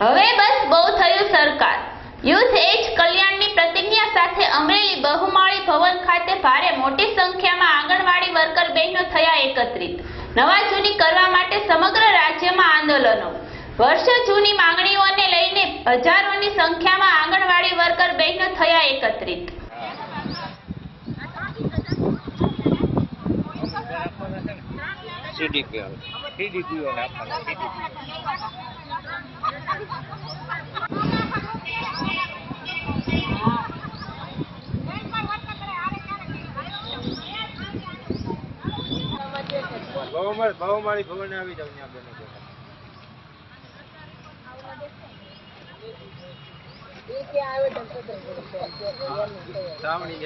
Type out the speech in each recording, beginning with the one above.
હવે બસ બહુ થયું સરકાર. યુથ એજ કલ્યાણની પ્રતિજ્ઞા સાથે અમરેલી બહુમાળી ભવન ખાતે ભારે મોટી સંખ્યામાં આંગણવાડી વર્કર બહેનો થયા એકત્રિત. નવા જૂની કરવા માટે સમગ્ર રાજ્યમાં આંદોલનો. વર્ષો જૂની માંગણીઓને લઈને હજારોની સંખ્યામાં આંગણવાડી વર્કર બહેનો થયા એકત્રિત. સીડીપી આવે સીડીપીઓ. બહુમાળી બહુમાળી ભવને આવી જાવ ત્યાં બેનો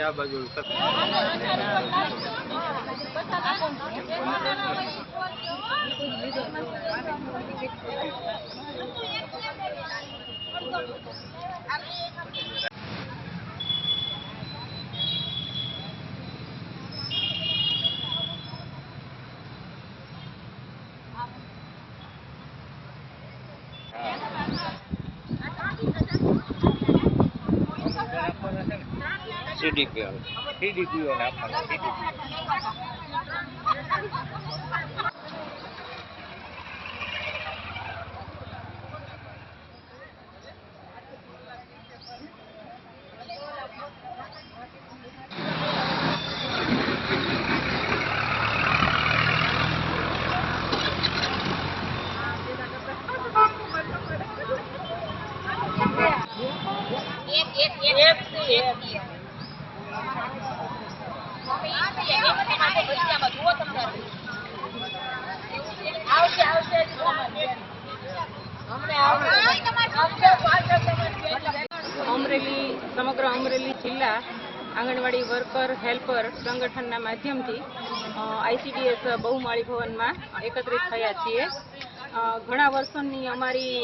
આ બાજુ. ridicule. Ridicule na pala. Ridicule. Yep, yep, yep, yep. yep. Amreli, સમગ્ર અમરેલી જિલ્લા આંગણવાડી વર્કર, હેલ્પર સંગઠનના માધ્યમથી આઈસીડીએસ બહુમાળી ભવનમાં એકત્રિત થયા છીએ. ઘણા વર્ષોની અમારી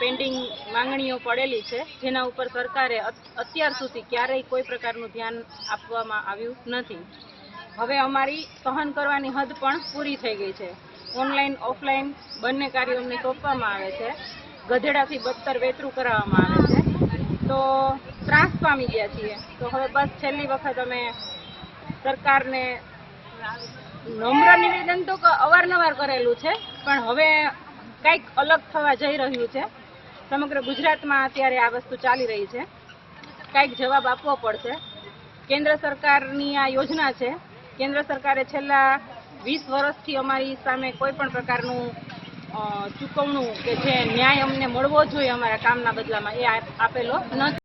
પેન્ડિંગ માંગણીઓ પડેલી છે, જેના ઉપર સરકારે અત્યાર સુધી ક્યારેય કોઈ પ્રકારનું ધ્યાન આપવામાં આવ્યું નથી. હવે અમારી સહન કરવાની હદ પણ પૂરી થઈ ગઈ છે. ઓનલાઈન, ઓફલાઈન બંને કાર્યો અમને સોંપવામાં આવે છે. ગધેડાથી બદતર વેતરું કરાવવામાં આવે છે. તો ત્રાસ પામી ગયા છીએ. તો હવે બસ છેલ્લી વખત અમે સરકારને નમ્ર નિવેદન તો અવારનવાર કરેલું છે, પણ હવે કંઈક અલગ થવા જઈ રહ્યું છે. સમગ્ર ગુજરાતમાં અત્યારે આ વસ્તુ ચાલી રહી છે. કંઈક જવાબ આપવો પડશે. કેન્દ્ર સરકારની આ યોજના છે. કેન્દ્ર સરકારે છેલ્લા વીસ વર્ષથી અમારી સામે કોઈ પણ પ્રકારનું ચૂકવણું કે જે ન્યાય અમને મળવો જોઈએ અમારા કામના બદલામાં એ આપેલો નથી